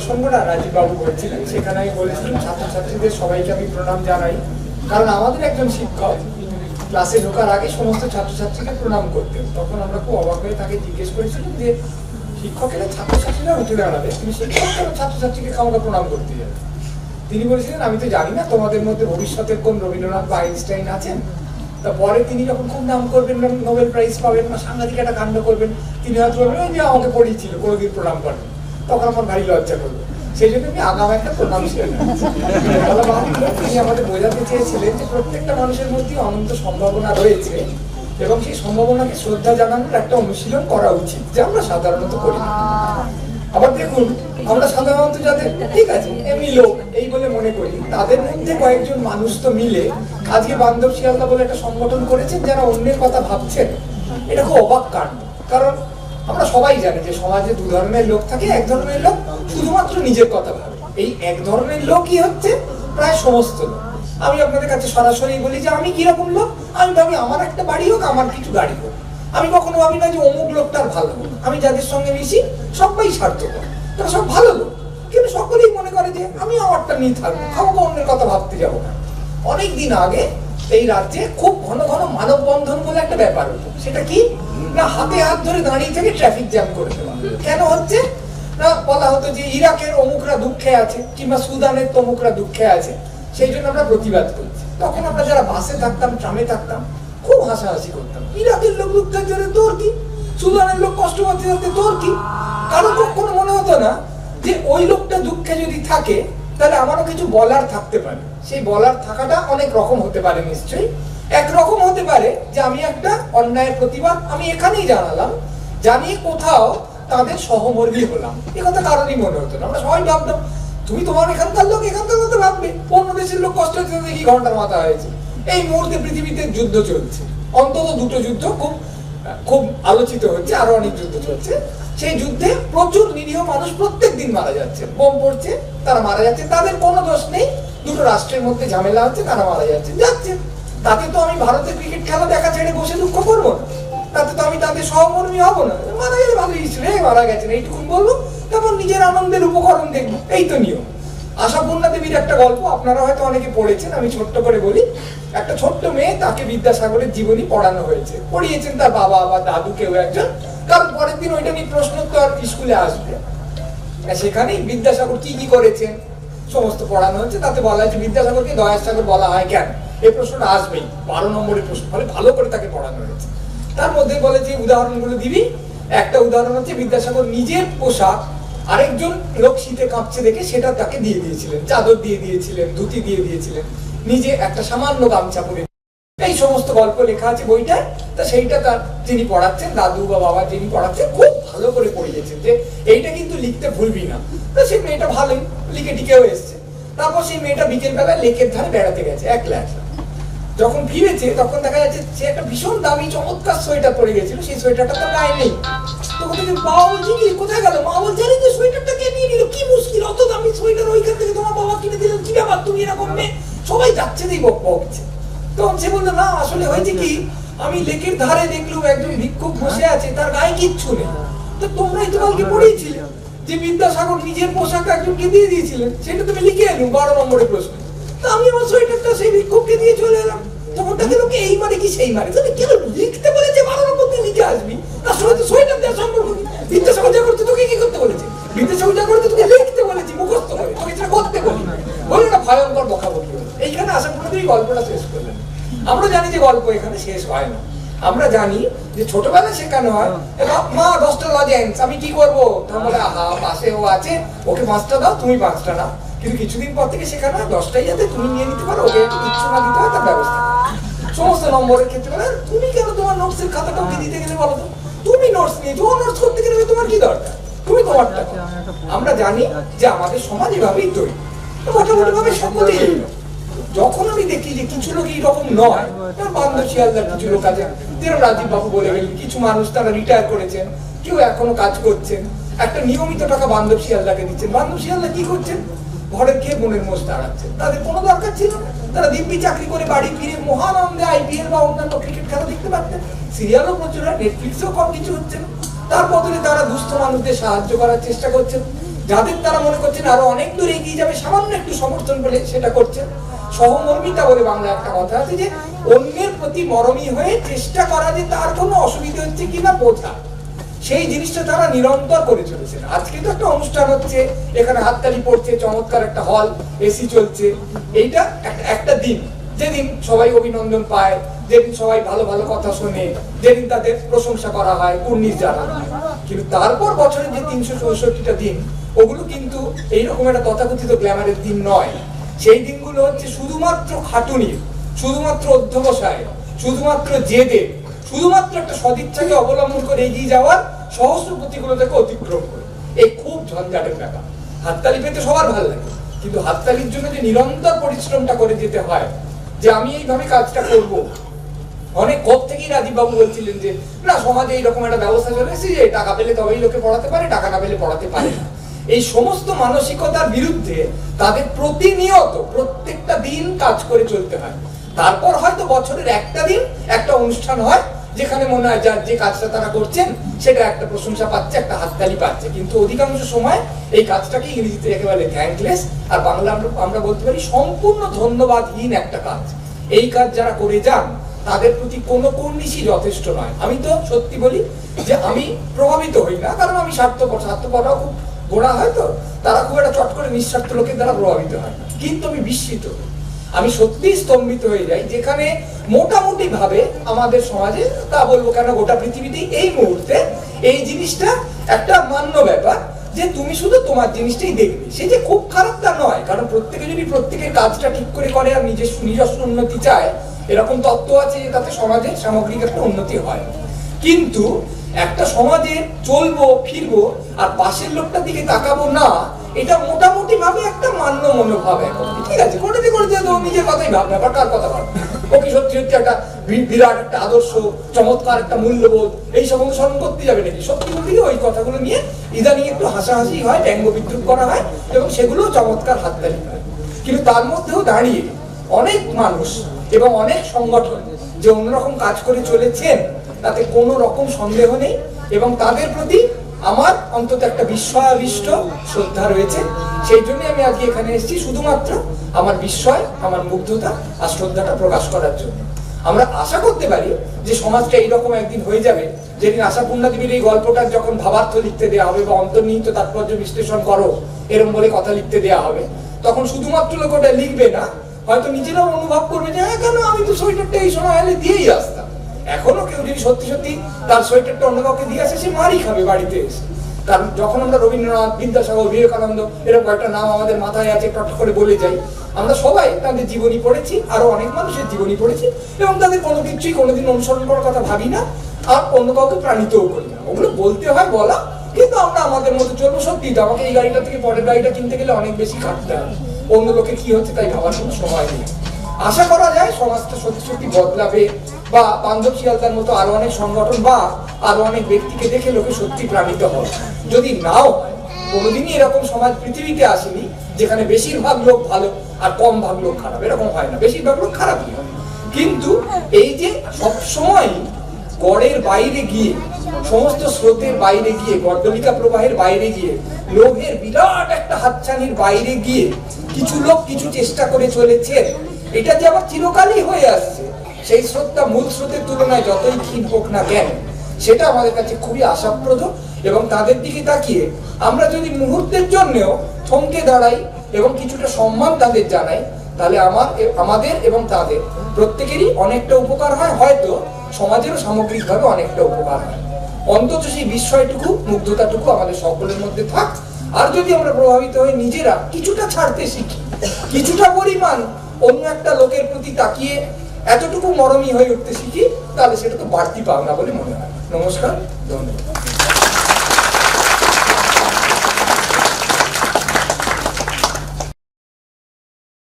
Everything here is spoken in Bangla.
প্রসঙ্গটা রাজীব বাবু বলছিলেন সেখানে আমি বলেছিলাম ছাত্রছাত্রীদের সবাইকে আমি প্রণাম জানাই। কারণ আমাদের একজন শিক্ষক ক্লাসে ঢোকার আগে সমস্ত ছাত্রছাত্রীকে প্রণাম করতেন। তখন আমরা খুব অবাক হয়ে তাকে জিজ্ঞেস করেছিলাম যে, শিক্ষকেরা ছাত্রছাত্রীরা উঠে দাঁড়াবে? তুমি শিক্ষক কেন ছাত্রছাত্রীকে কাউকে প্রণাম করতে যাবে? তিনি বলেছিলেন, আমি তো জানি না তোমাদের মধ্যে ভবিষ্যতের কোন রবীন্দ্রনাথ বা আইনস্টাইন আছেন। তা পরে তিনি যখন খুব নাম করবেন নোবেল প্রাইজ পাবেন বা সাংঘাতিক একটা কাণ্ড করবেন, তিনি হয়তো বলবেন, "ওই যে আমাকে পড়িয়েছিল, কোনোদিন প্রণাম করেন তখন আমার ভারী লজ্জা করবে সেই জন্য আমি আগাম একটা তিনি আমাদের বোঝাতে চেয়েছিলেন যে প্রত্যেকটা মানুষের মধ্যে অনন্ত সম্ভাবনা রয়েছে এবং সেই সম্ভাবনাকে শ্রদ্ধা জানানোর একটা অনুশীলন করা উচিত, যা আমরা সাধারণত করি। আবার দেখুন, আমরা সাধারণত যাদের, ঠিক আছে, এমনি লোক, এই বলে মনে করি, তাদের মধ্যে কয়েকজন মানুষ তো মিলে আজকে বান্ধব শিয়ালদা বলে একটা সংগঠন করেছেন, যারা অন্যের কথা ভাবছেন। এটা খুব অবাক কাণ্ড। কারণ আমরা সবাই জানি যে সমাজে দু ধরনের লোক থাকে, এক ধরনের লোক শুধুমাত্র নিজের কথা ভাবে। এই এক ধরনের লোকই হচ্ছে প্রায় সমস্ত লোক। আমি আপনাদের কাছে সরাসরি বলি যে আমি কীরকম লোক? আমি ভাবি আমার একটা বাড়ি হোক, আমার কিছু গাড়ি হোক। আমি কখনো ভাবি না যে অমুক লোকটার ভালো হোক। আমি যাদের সঙ্গে মিশি, সবাই স্বার্থপর। তারা সব ভালো লোক। কিন্তু সকলেই মনে করে যে আমি আমারটা নিয়ে থাকব আমাকে অন্যের কথা ভাবতে যাব না। অনেক দিন আগে এই রাজ্যে খুব ঘন ঘন মানববন্ধন বলে একটা ব্যাপার হতো। সেটা কি? না, হাতে হাত ধরে দাঁড়িয়ে থেকে ট্রাফিক জ্যাম করে দেওয়া। কেন হচ্ছে? না, বলা হতো যে ইরাকের অমুকরা দুঃখে আছে, কিংবা সুদানের তমুকরা দুঃখে আছে, সেই জন্য আমরা প্রতিবাদ করছি। তখন আমরা যারা বাসে থাকতাম, ট্রামে থাকতাম, খুব হাসাহাসি করতাম। ইরাকের লোক দুঃখের জন্য তোর কি? সুদানের লোক কষ্ট পাচ্ছে তোর কি? কারও কখনো মনে হতো না যে ওই লোকটা দুঃখে যদি থাকে তাহলে আমারও কিছু বলার থাকতে পারে। সেই বলার থাকাটা অনেক রকম হতে পারে নিশ্চয়ই। একরকম হতে পারে যে আমি একটা অন্যায়ের প্রতিবাদ আমি এখানেই জানালাম, জানিয়ে কোথাও তাদের সহমর্মী হলাম। এ কথা কারণই মনে হতো না। আমরা সবাই ভাবতাম, তুমি তোমার এখানকার লোক, এখানকার মতো ভাববে, অন্য দেশের লোক কষ্ট হচ্ছে দেখি ঘণ্টার মাথা হয়েছে? এই মুহূর্তে পৃথিবীতে যুদ্ধ চলছে। অন্তত দুটো যুদ্ধ খুব খুব আলোচিত হচ্ছে, আরও অনেক যুদ্ধ চলছে। সেই যুদ্ধে প্রচুর নিরীহ মানুষ প্রত্যেক দিন মারা যাচ্ছে। বোম পড়ছে, তারা মারা যাচ্ছে, তাদের কোনো দোষ নেই। দুটো রাষ্ট্রের মধ্যে ঝামেলা হচ্ছে, তারা মারা যাচ্ছে যাচ্ছে। তাতে তো আমি ভারতের ক্রিকেট খেলা দেখা ছেড়ে বসে দুঃখ করব না। তাতে তো আমি তাদের সহকর্মী হব না। মারা গেলে ভালো ছিল মারা গেছেন, এইটুকুন বলব। তারপর নিজের আনন্দের উপকরণ দেখব, এই তো নিয়ম। আশাপূর্ণা দেবীর একটা গল্প, আপনারা হয়তো অনেকে পড়েছেন, আমি ছোট্ট করে বলি। একটা ছোট্ট মেয়ে তাকে বিদ্যাসাগরের জীবনী পড়ানো হয়েছে। পড়িয়েছেন তার বাবা বা দাদু কেউ একজন। কারণ পরের দিন ওইটা নিয়ে প্রশ্ন প্রশ্নোত্তর স্কুলে আসবে। আর সেখানেই বিদ্যাসাগর কি কি করেছেন, সমস্ত পড়ানো হচ্ছে, তাতে বলা হয়েছে বিদ্যাসাগরকে দয়ার সাগর বলা হয় কেন? এই প্রশ্নটা আসবেই, বারো নম্বরের প্রশ্ন, ফলে ভালো করে তাকে পড়ানো হয়েছে। তার মধ্যে বলে যে উদাহরণগুলো দিবি। একটা উদাহরণ হচ্ছে বিদ্যাসাগর নিজের পোশাক আরেকজন লোক শীতে কাঁপছে দেখে সেটা তাকে দিয়ে দিয়েছিলেন, চাদর দিয়ে দিয়েছিলেন, ধুতি দিয়ে দিয়েছিলেন। নিজে একটা সামান্য গামছা পরে। এই সমস্ত গল্প লেখা আছে বইটায়। তা সেইটা তার যিনি পড়াচ্ছেন, দাদু বা বাবা যিনি পড়াচ্ছেন, খুব ভালো করে পড়িয়েছেন যে এইটা কিন্তু লিখতে ভুলবি না। তা সেই মেয়েটা ভালোই, লিখে টিকেও এসছে। তারপর সেই মেয়েটা বিকেলবেলায় লেকের ধারে বেড়াতে গেছে একলা একলা যখন ফিরেছে, তখন দেখা যাচ্ছে সে একটা ভীষণ দামি, চমৎকার সোয়েটার পরে গেছিল। সেই সোয়েটারটা তো গায়ে নেই। তখন থেকে বাবা বলছে কি, কোথায় গেল? মা বলছে, আরে যে সোয়েটারটা কে নিয়ে নিল? কি মুশকিল, অত দামি সোয়েটার ওইখান থেকে তোমার বাবা কিনে দিলেন কি ব্যাপার, তুমি এরকম মেয়ে? সবাই যাচ্ছে বক বকছে তখন সে বলল, না, আসলে হয়েছে কি আমি লেকের ধারে দেখলাম একজন ভিক্ষুক বসে আছে, তার গায়ে কিচ্ছু নেই। তো তোমরাই তো কালকে পড়েছিলে যে বিদ্যাসাগর নিজের পোশাক একজনকে দিয়ে দিয়েছিলেন, সেটা তুমি লিখে এলো বারো নম্বরের প্রশ্ন। তা আমি আমার সোয়েটারটা সেই ভিক্ষুককে দিয়ে চলে এলাম। তখন তাকে লোকে এই মারে কি সেই মারে তাহলে কেন লিখতে বলেছে? বারো নম্বর দিয়ে লিখে আসবি। সঙ্গে তো সোয়েটার দেওয়ার সম্পর্ক নেই। বিদ্যাসাগর যা করতে তোকে কি করতে বলেছে? বিদ্যাসাগর যা করতে তোকে লিখতে বলেছি, মুখস্থ করে। তোকে সেটা করতে বলি বলে না, ভয়ঙ্কর বকাবকি। হলো এইখানে পরে এই গল্পটা শেষ আমরা জানি যে গল্প এখানে শেষ হয় না। আমরা জানি যে ছোটবেলায় শেখানো হয় মা দশটা লজেন্স আমি কি করব? বলে আহা পাশে ও আছে ওকে পাঁচটা দাও তুমি পাঁচটা নাও। কিন্তু কিছুদিন পর থেকে শেখানো হয় দশটাই যাতে তুমি নিয়ে নিতে পারো ওকে কিচ্ছু না দিতে হয় তার ব্যবস্থা সমস্ত নম্বরের ক্ষেত্রে তুমি কেন তোমার নোটসের খাতাটা ওকে দিতে গেলে বলো তো? তুমি নোটস নিয়েছো ও নোটস করতে গেলে তোমার কি দরকার? তুমি তোমারটা আমরা জানি যে আমাদের সমাজ এভাবেই তৈরি। মোটামুটি ভাবে সকলেই। যখন আমি দেখি যে কিছু লোক এইরকম নয় বান্ধব শিয়ালদার কিছু লোক আছে যেরকম রাজীব বাবু বলে গেলেন কিছু মানুষ তারা রিটায়ার করেছেন, কেউ এখনও কাজ করছেন। একটা নিয়মিত টাকা বান্ধব শিয়ালদাকে দিচ্ছেন। বান্ধব শিয়ালদা কি করছেন? ঘরের খেয়ে মনের মোষ দাঁড়াচ্ছেন তাদের কোনো দরকার ছিল তারা দিব্যি চাকরি করে বাড়ি ফিরে মহানন্দে আইপিএল বা অন্যান্য ক্রিকেট খেলা দেখতে পারতেন। সিরিয়ালও প্রচুর হয় নেটফ্লিক্সেও কম কিছু হচ্ছে। তার বদলে তারা দুস্থ মানুষদের সাহায্য করার চেষ্টা করছেন। যাদের তারা মনে করছেন আরও অনেক দূর এগিয়ে যাবে, সামান্য একটু সমর্থন বলে সেটা করছেন। সহমর্মিতা বলে বাংলা একটা কথা আছে যে, অন্যের প্রতি মরমী হয়ে চেষ্টা করা যে তার কোনো অসুবিধা হচ্ছে কিনা বোঝা, সেই জিনিসটা তারা নিরন্তর করে চলেছেন। আজকে তো একটা অনুষ্ঠান হচ্ছে, এখানে হাততালি পড়ছে, চমৎকার একটা হল এসি চলছে। এইটা একটা- দিন। যেদিন সবাই অভিনন্দন পায়, যেদিন সবাই ভালো ভালো কথা শোনে, যেদিন তাদের প্রশংসা করা হয়, কুর্নিশ জানানো হয়। কিন্তু তারপর বছরের যে তিনশো চৌষট্টিটা দিন, ওগুলো কিন্তু এইরকম একটা তথাকথিত গ্ল্যামারের দিন নয়। সেই দিনগুলো হচ্ছে শুধুমাত্র খাটুনির শুধুমাত্র অধ্যবসায়, শুধুমাত্র জেদে, শুধুমাত্র একটা সদিচ্ছাকে অবলম্বন করে এগিয়ে যাওয়ার সহস্র প্রতিকূলতাকে অতিক্রম করে। এই খুব ঝঞ্ঝাটের ব্যাপার। হাততালি পেতে সবার ভালো লাগে, কিন্তু হাততালির জন্য যে নিরন্তর পরিশ্রমটা করে যেতে হয়, যে আমি এইভাবে কাজটা করব। অনেক কব থেকেই রাজীব বাবু বলছিলেন যে, না, সমাজে এইরকম একটা ব্যবস্থা চলে এসেছে যে টাকা পেলে তবেই লোকে পড়াতে পারে, টাকা না পেলে পড়াতে পারে না। এই সমস্ত মানসিকতার বিরুদ্ধে তাদের প্রতিনিয়ত প্রত্যেকটা দিন কাজ করে চলতে হয়। তারপর হয়তো বছরের একটা দিন একটা অনুষ্ঠান হয়, যেখানে মনে হয় যার যে কাজটা তারা করছেন, সেটা একটা প্রশংসা পাচ্ছে, একটা হাততালি পাচ্ছে। কিন্তু অধিকাংশ সময় এই কাজটাকে ইংরেজিতে একেবারে থ্যাঙ্কলেস আর বাংলা আমরা আমরা বলতে পারি সম্পূর্ণ ধন্যবাদহীন একটা কাজ। এই কাজ যারা করে যান, তাদের প্রতি কোনো কর্নিশই যথেষ্ট নয়। আমি তো সত্যি বলি যে আমি প্রভাবিত হই না, কারণ আমি স্বার্থপর, স্বার্থপররাও খুব গোড়া হয় তো? তারা খুব একটা চট করে নিঃস্বার্থ লোকের দ্বারা প্রভাবিত হয় না। কিন্তু আমি বিস্মিত। আমি সত্যি স্তম্ভিত হয়ে যাই। যেখানে মোটামুটি ভাবে আমাদের সমাজে তা বলব কেন গোটা পৃথিবীতেই এই মুহূর্তে এই জিনিসটা একটা মান্য ব্যাপার যে তুমি শুধু তোমার জিনিসটাই দেখবে। সে যে খুব খারাপ তা নয়। কারণ প্রত্যেকে যদি প্রত্যেকের কাজটা ঠিক করে করে আর নিজের নিজস্ব উন্নতি চায়, এরকম তত্ত্ব আছে যে তাতে সমাজের সামগ্রিক একটা উন্নতি হয়। কিন্তু একটা সমাজে চলবো, ফিরবো আর পাশের লোকটার দিকে তাকাবো না, এটা মোটামুটি ভাবে একটা মান্য মনোভাব এখন। ঠিক আছে করতে করতে তো নিজের কথাই ভাবনা আবার কার কথা ভাবনা ও কি সত্যি সত্যি একটা বিরাট একটা আদর্শ, চমৎকার একটা মূল্যবোধ, এই সব অনুসরণ করতে যাবে নাকি? সত্যি বলতে ওই কথাগুলো নিয়ে ইদানিং একটু হাসাহাসি হয় ব্যঙ্গ বিদ্রুপ করা হয় এবং সেগুলো চমৎকার হাততালি হয়। কিন্তু তার মধ্যেও দাঁড়িয়ে অনেক মানুষ এবং অনেক সংগঠন যে অন্যরকম কাজ করে চলেছেন তাতে কোনো রকম সন্দেহ নেই এবং তাদের প্রতি আমার অন্তত একটা বিস্ময়াবিষ্ট শ্রদ্ধা রয়েছে। সেই জন্য আমি আজকে এখানে এসেছি শুধুমাত্র আমার বিস্ময়, আমার মুগ্ধতা আর শ্রদ্ধাটা প্রকাশ করার জন্য। আমরা আশা করতে পারি যে সমাজটা এইরকম একদিন হয়ে যাবে যেদিন আশাপূর্ণা দেবীর এই গল্পটার যখন ভাবার্থ লিখতে দেওয়া হবে বা অন্তর্নিহিত তাৎপর্য বিশ্লেষণ করো, এরম বলে কথা লিখতে দেওয়া হবে, তখন শুধুমাত্র লোক ওটা লিখবে না, হয়তো নিজেরাও অনুভব করবে যে হ্যাঁ কেন আমি তো সোয়েটারটা এই সময় এলে দিয়েই আসতাম? এখনও কেউ যদি সত্যি সত্যি তার সোয়েটারটা অন্য কাউকে দিয়ে আসে, সে মারি খাবে বাড়িতে এসে। কারণ যখন আমরা রবীন্দ্রনাথ, বিদ্যাসাগর, বিবেকানন্দ, এরকম কয়েকটা নাম আমাদের মাথায় আছে টট করে বলে যাই, আমরা সবাই তাদের জীবনী পড়েছি, আরও অনেক মানুষের জীবনী পড়েছি, এবং তাদের কোনো কিছুই কোনোদিন অনুসরণ করার কথা ভাবি না, আর অন্য কাউকে প্রাণিতও করি না। ওগুলো বলতে হয়, বলা, কিন্তু আমরা আমাদের মতো চলবো সত্যি তো। আমাকে এই গাড়িটা থেকে, পরের গাড়িটা কিনতে গেলে অনেক বেশি খাটতে হবে অন্য লোকে কি হচ্ছে তাই ভাবার কোনো সময় নেই। আশা করা যায়, সমাজটা সত্যি সত্যি বদলাবে। বা বান্ধব শিয়ালদার মতো আরও অনেক সংগঠন বা আরও অনেক ব্যক্তিকে দেখে লোকে সত্যি প্রাণিত হয় যদি নাও কোনোদিনই এরকম সমাজ পৃথিবীতে আসেনি যেখানে বেশিরভাগ লোক ভালো আর কম ভাগ লোক খারাপ। এরকম হয় না। বেশিরভাগ লোক খারাপই হয় কিন্তু এই যে সবসময় গড়ের বাইরে গিয়ে, সমস্ত স্রোতের বাইরে গিয়ে গর্দলিকা প্রবাহের বাইরে গিয়ে, লোভের বিরাট একটা হাতছানির বাইরে গিয়ে কিছু লোক কিছু চেষ্টা করে চলেছে এটা যে আবার চিরকালই হয়ে আসছে। সেই স্রোতটা মূল স্রোতের তুলনায় যতই ক্ষীণ হোক না কেন, সেটা আমাদের কাছে খুবই আশাপ্রদ এবং তাদের দিকে তাকিয়ে আমরা যদি মুহূর্তের জন্যও থমকে দাঁড়াই এবং কিছুটা সম্মান তাদের জানাই, তাহলে আমার, আমাদের এবং তাদের প্রত্যেকেরই অনেকটা উপকার হয়, হয়তো সমাজেরও সামগ্রিকভাবে অনেকটা উপকার হয়। অন্তত সেই বিস্ময়টুকু, মুগ্ধতাটুকু আমাদের সকলের মধ্যে থাক। আর যদি আমরা প্রভাবিত হয়ে নিজেরা কিছুটা ছাড়তে শিখি, কিছুটা পরিমাণ অন্য একটা লোকের প্রতি তাকিয়ে এতটুকু মরমী হয়ে উঠতে শিখি, তাহলে সেটা তো বাড়তি পাওনা বলে মনে হয়। নমস্কার, ধন্যবাদ।